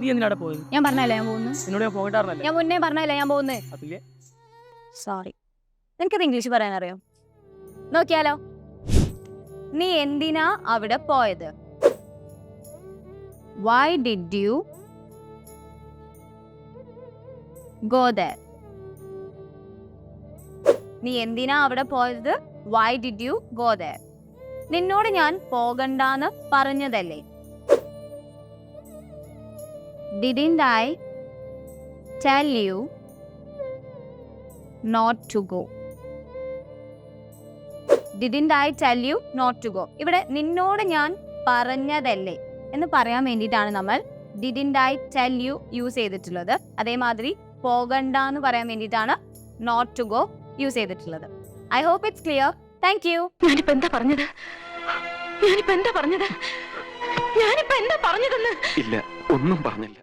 നീ എന്തിനാടെ പോയത്? ഞാൻ പറഞ്ഞല്ലേ ഞാൻ പോകുന്നു എന്നോട് ഞാൻ പോകണ്ടായിരുന്നല്ലേ? ഞാൻ മുന്നേ പറഞ്ഞല്ലേ ഞാൻ പോകുന്നത്? അതില്ലേ സോറി നിനക്കത് ഇംഗ്ലീഷ് പറയാൻ അറിയോ നോക്കിയാലോ. നീ എന്തിനാ അവിടെ പോയത്? Why did you go there നീ എന്തിനാ അവിടെ പോയത്? Why did you go there നിന്നോട് ഞാൻ പോകണ്ടാന്ന് പറഞ്ഞതല്ലേ? Didn't I tell you not to go didn't I tell you not to go ഇവിടെ നിന്നോട് ഞാൻ പറഞ്ഞതല്ലേ എന്ന് പറയാൻ വേണ്ടിയിട്ടാണ് നമ്മൾ didn't I tell you use ചെയ്തിട്ടുള്ളത്. അതേമാതിരി പോകണ്ട എന്ന് പറയാൻ വേണ്ടിയിട്ടാണ് നോട്ട് ടു ഗോ യൂസ് ചെയ്തിട്ടുള്ളത്. I hope it's clear thank you ഞാനിപ്പോ എന്താ പറഞ്ഞത്? ഞാനിപ്പോ എന്താ പറഞ്ഞത്? ഞാനിപ്പോ എന്താ പറഞ്ഞതെന്ന്? ഇല്ല ഒന്നും പറഞ്ഞില്ല.